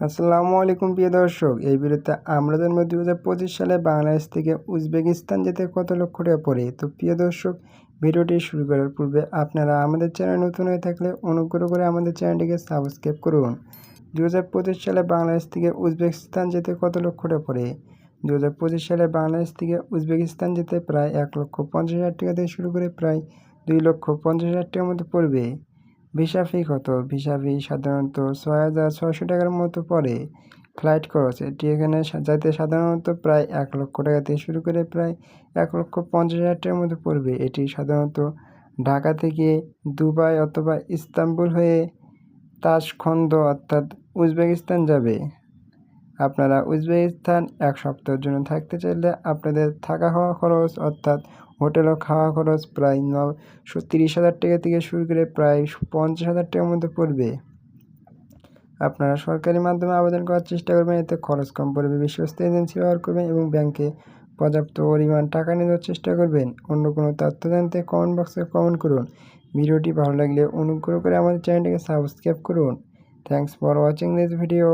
আসসালামু আলাইকুম প্রিয় দর্শক, এই ভিডিওতে আমরা জানব দু হাজার সালে বাংলাদেশ থেকে উজবেকিস্তান যেতে কত লক্ষ টাকা পড়ে। তো প্রিয় দর্শক, ভিডিওটি শুরু করার পূর্বে আপনারা আমাদের চ্যানেল নতুন হয়ে থাকলে অনুগ্রহ করে আমাদের চ্যানেলটিকে সাবস্ক্রাইব করুন। দু হাজার পঁচিশ সালে বাংলাদেশ থেকে উজবেকিস্তান যেতে কত লক্ষ টাকা পড়ে? দু হাজার পঁচিশ সালে বাংলাদেশ থেকে উজবেকিস্তান যেতে প্রায় এক লক্ষ পঞ্চাশ হাজার টাকা থেকে শুরু করে প্রায় দুই লক্ষ পঞ্চাশ হাজার টাকার মধ্যে পড়বে। ভিসা ফি কত? ভিসা ফি সাধারণত ছয় হাজার ছয়শো টাকার মতো পড়ে। ফ্লাইট খরচ, এটি এখানে যাইতে সাধারণত প্রায় এক লক্ষ টাকা থেকে শুরু করে প্রায় এক লক্ষ পঞ্চাশ হাজার টাকার মতো পড়বে। এটি সাধারণত ঢাকা থেকে দুবাই অথবা ইস্তাম্বুল হয়ে তাসখন্দ অর্থাৎ উজবেকিস্তান যাবে। আপনারা উজবেকিস্তান এক সপ্তাহের জন্য থাকতে চাইলে আপনাদের থাকা হওয়া খরচ অর্থাৎ হোটেল ও খাওয়া খরচ প্রায় ন তিরিশ হাজার টাকা থেকে শুরু করে প্রায় পঞ্চাশ হাজার টাকার মধ্যে পড়বে। আপনারা সরকারি মাধ্যমে আবেদন করার চেষ্টা করবেন, এতে খরচ কম পড়বে বিশ্বস্ত এজেন্সি ব্যবহার করবেন এবং ব্যাংকে পর্যাপ্ত পরিমাণ টাকা নেওয়ার চেষ্টা করবেন। অন্য কোনো তথ্য জানতে কমেন্ট বক্সে কমেন্ট করুন। ভিডিওটি ভালো লাগলে অনুগ্রহ করে আমাদের চ্যানেলটিকে সাবস্ক্রাইব করুন। Thanks for watching this video